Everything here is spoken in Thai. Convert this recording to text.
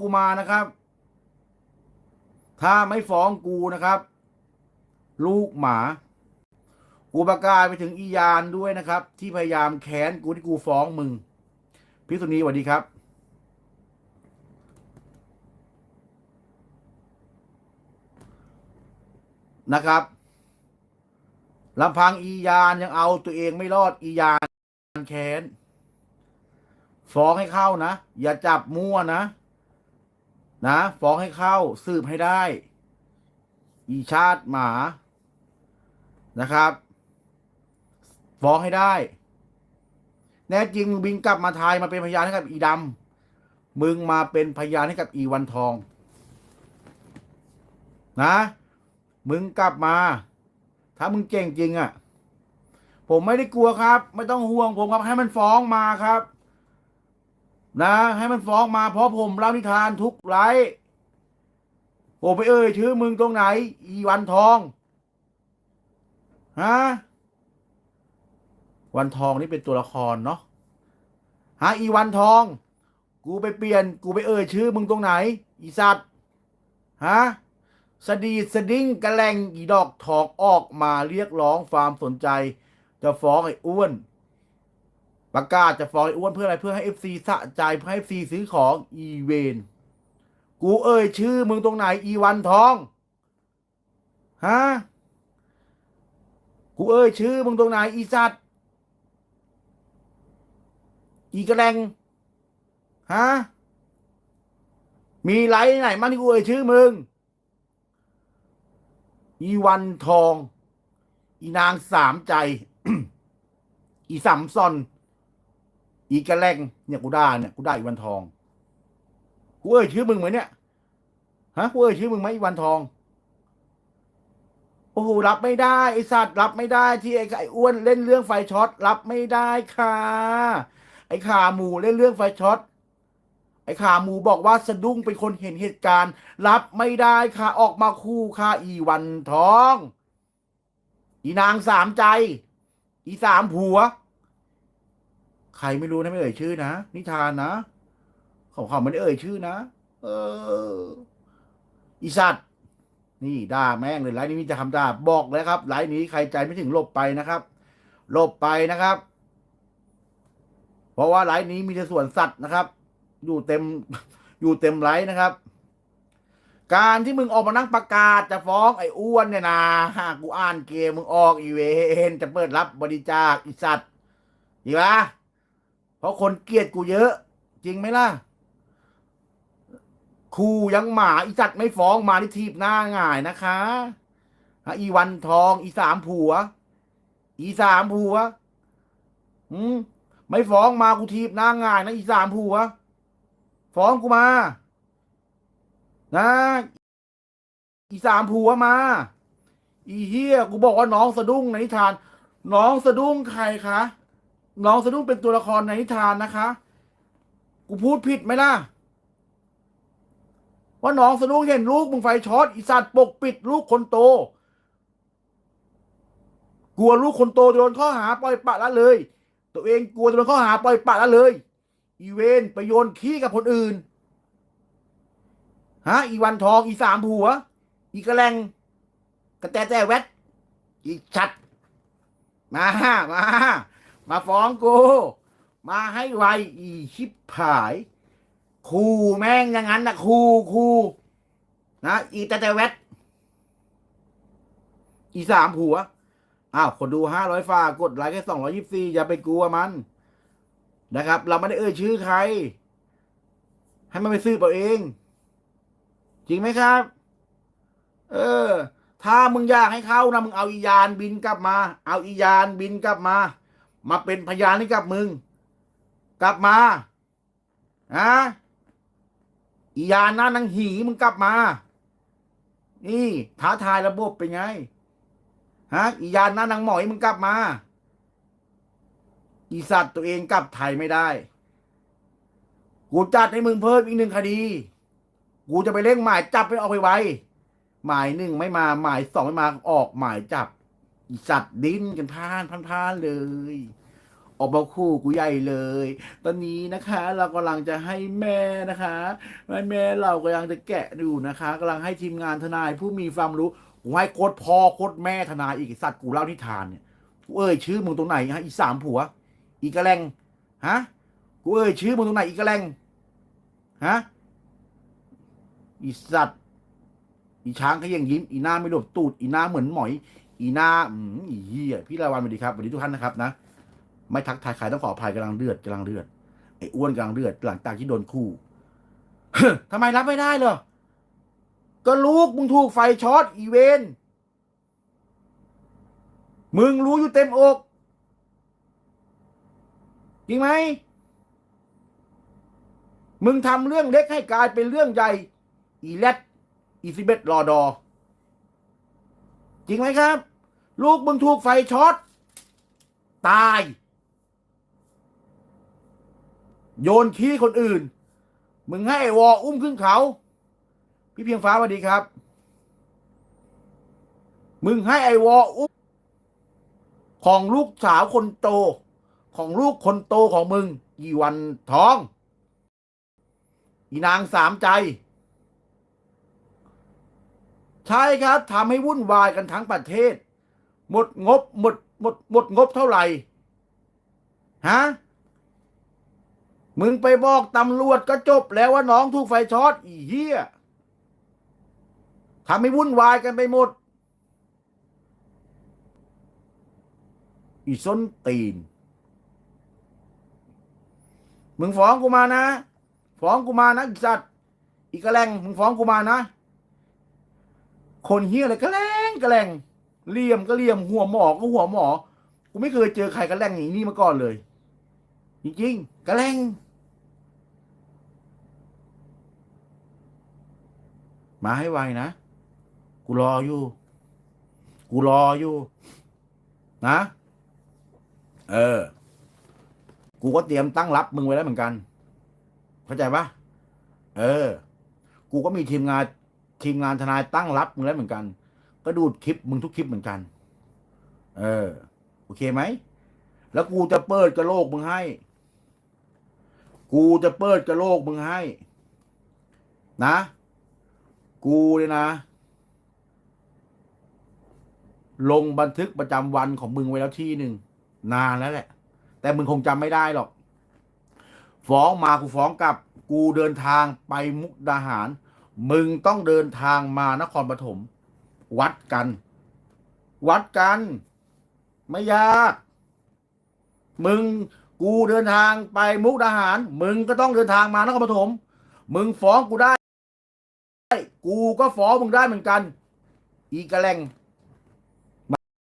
กูมานะครับ ถ้าไม่ฟ้องกูนะครับ ลูกหมา กูประกาศไปถึงอียานด้วยนะครับ ที่พยายามแค้นกูที่กูฟ้องมึงพี่สุนีสวัสดีครับนะครับลำพังอียานยังเอาตัวเองไม่รอดอียานแค้นฟ้องให้เข้านะ อย่าจับมั่วนะ นะฟ้องให้เข้าสืบให้ได้ อีชาติหมานะครับฟ้องให้ได้ แน่จริงมึงบินกลับมาไทยมาเป็นพยานให้กับอีดำมึงมาเป็นพยานให้กับอีวันทอง นะ มึงกลับมา ถ้ามึงเก่งจริงอะ่ะ ผมไม่ได้กลัวครับ ไม่ต้องห่วงผมครับให้มันฟ้องมาครับ นะ ให้มันฟ้องมาเพราะผมเล่านิทานทุกไลฟ์ผมไปเอ่ยชื่อมึงตรงไหน อีวันทองฮะวันทองนี่เป็นตัวละครเนาะฮะอีวันทอง กูไปเปลี่ยน กูไปเอ่ยชื่อมึงตรงไหน อีสัตว์ฮะสดีดสดิ้งกระแลงอีดอกทองออกมาเรียกร้องความสนใจ จะฟ้องไอ้อ้วน ประกาศจะฟ้องอ้วนเพื่ออะไรเพื่อให้เอฟซีสะใจเพื่อให้เอฟซีซื้อของอีเวนกูเอ่ยชื่อมึงตรงไหนอีวันทองฮะกูเอ่ยชื่อมึงตรงไหนอีสัตว์อีกระแลงฮะมีไลฟ์ไหนมั่งที่กูเอ่ยชื่อมึงอีวันทอง อีนางสามใจ อีสัมซอน อีกระแลงเนี่ยกูได่าเนี่ยกูได่าอีวันทองกูเอ่ยชื่อมึงไหมเนี่ยฮะกูเอ่ยชื่อมึงไหมอีวันทองโอ้โหรับไม่ได้ไอสัตว์รับไม่ได้ที่ไอไอ้อ้วนเล่นเรื่องไฟช็อตรับไม่ได้ค่ะ ไอขาหมูเล่นเรื่องไฟช็อตไอขาหมูบอกว่าสะดุ้งเป็นคนเห็นเหตุการณ์ รับไม่ได้ค่ะออกมาคู่ค่ะอีวันทอง อีนางสามใจ อีสามผัว ใครไม่รู้นะไม่เอ่ยชื่อนะนิทานนะเขาเขาไม่ได้เอ่ยชื่อนะเอออีสัตว์นี่ด่าแม่งเลยไลน์นี้มีจะทำด่าบอกเลยครับไลน์นี้ใครใจไม่ถึงหลบไปนะครับหลบไปนะครับ เพราะว่าไลน์นี้มีแต่ส่วนสัตว์นะครับ อยู่เต็มอยู่เต็มไลน์นะครับ การที่มึงออกมานั่งประกาศจะฟ้องไอ้อ้วนเนี่ยนะหากกูอ่านเกมมึงออกอีเวนจะเปิดรับบริจาคอีสัตว์จริงปะ เพราะคนเกลียดกูเยอะ จริงไหมล่ะครูยังหมาอีจัดไม่ฟ้องมาที่ทีบหน้าง่ายนะคะอีวันทอง อีสามผัว อีสามผัวอืมไม่ฟ้องมากูทีบหน้าง่ายนะอีสามผัว ฟ้องกูมา นะอีสามผัวมา อีเฮียกูบอกว่าน้องสะดุ้งในนิทาน น้องสะดุ้งใครคะ น้องสะดุ้งเป็นตัวละครในนิทานนะคะ กูพูดผิดไหมล่ะ ว่าน้องสะดุ้งเห็นลูกมึงไฟช็อตอีสัตว์ปกปิดลูกคนโต กลัวลูกคนโตโดนข้อหาปล่อยปละละเลย ตัวเองกลัวโดนข้อหาปล่อยปละละเลย อีเวนไปโยนขี้กับคนอื่น ฮะ อีวันทองอีสามผัว อีกระแลงกระแตแต่แวดอีชัด มา มา มาฟ้องกู มาให้ไวอีชิบผายคูแม่งอย่างนั้นนะคูคูนะอีแต่แต่แวดอีสามผัวอ้าวคนดูห้าร้อยฝากกดไลค์แค่สองร้อยิบสี่อย่าไปกลัวมัน นะครับ เราไม่ได้เอ่ยชื่อใคร ให้มันไปซื้อเอาเอง จริงไหมครับ เออ ถ้ามึงอยากให้เขานะมึงเอาอียานบินกลับมา เอาอียานบินกลับมา มาเป็นพยานให้กับมึง กลับมาฮะอียานหน้านังหีมึงกลับมา นี่ท้าทายระบบเป็นไงฮะอียานหน้านางหมอยมึงกลับมา อีสัตว์ตัวเองกลับไทยไม่ได้ กูจัดให้มึงเพิ่มอีกหนึ่งคดี กูจะไปเร่งหมายจับให้ออกไปไวหมายหนึ่งไม่มาหมายสองไม่มาออกหมายจับ สัตว์ดิ้นกันพานพานพานเลย ออกมาคู่กูใหญ่เลย ตอนนี้นะคะ เรากำลังจะให้แม่นะคะแม่แม่เรากำลังจะแกะดูนะคะกำลังให้ทีมงานทนายผู้มีความรู้กูให้โคตรพ่อโคตรแม่ทนายอีกสัตว์กูเล่านิทานเนี่ยกูเอ่ยชื่อมึงตรงไหนฮะอีสามผัว อีกระแลงฮะกูเอ่ยชื่อมึงตรงไหนอีกระแลงฮะอีสัตว์อีช้างขยังยิ้ม อีหน้าไม่หลบตูด อีหน้าเหมือนหมอย อีหน้าอืมอีเหี้ยพี่ลาวันสวัสดีครับสวัสดีทุกท่านนะครับนะไม่ทักทายใครต้องขออภัยกำลังเดือดกำลังเดือดไอ้อ้วนกำลังเดือดหลังจากที่โดนคู่ทำไมรับไม่ได้เหรอก็ลูกมึงถูกไฟช็อตอีเวนมึงรู้อยู่เต็มอกจริงไหมมึงทำเรื่องเล็กให้กลายเป็นเรื่องใหญ่ อีแลดอีซิเบตรอดอ จริงไหมครับ ลูกมึงถูกไฟช็อต ตาย โยนขี้คนอื่น มึงให้อวออุ้มขึ้นเขา พี่เพียงฟ้าสวัสดีครับ มึงให้ไอวออุ้ม ของลูกสาวคนโต ของลูกคนโตของมึงอีวันทอง อีนางสามใจใช่ครับทำให้วุ่นวายกันทั้งประเทศ หมดงบหมดหมดหมดงบเท่าไหร่ฮะมึงไปบอกตำรวจก็จบแล้วว่าน้องถูกไฟช็อตอีเหี้ยทำให้วุ่นวายกันไปหมด อีส้นตีน มึงฟ้องกูมานะ ฟ้องกูมานะอีสัตว์ อีกระแลงมึงฟ้องกูมานะ คนเฮี้ยอะไรกระแลงกระแลง เลี่ยมก็เลี่ยมหัวหมอก็หัวหมอ กูไม่เคยเจอใครกระแลงอย่างนี้มาก่อนเลย จริงๆกระแลงมาให้ไวนะ กูรออยู่ กูรออยู่ นะ เออ กูก็เตรียมตั้งรับมึงไว้แล้วเหมือนกัน เข้าใจปะเออ กูก็มีทีมงานทีมงานทนายตั้งรับมึงแล้วเหมือนกัน ก็ดูคลิปมึงทุกคลิปเหมือนกัน เออ โอเคไหม แล้วกูจะเปิดกระโลกมึงให้ กูจะเปิดกระโลกมึงให้ นะ กูเลยนะ ลงบันทึกประจำวันของมึงไว้แล้วที่หนึ่งนานแล้วแหละ แต่มึงคงจำไม่ได้หรอก ฟ้องมากูฟ้องกลับ กูเดินทางไปมุกดาหาร มึงต้องเดินทางมานครปฐม วัดกัน วัดกัน ไม่ยาก มึงกูเดินทางไปมุกดาหาร มึงก็ต้องเดินทางมานครปฐมมึงฟ้องกูได้ กูก็ฟ้องมึงได้เหมือนกัน อีกระแลง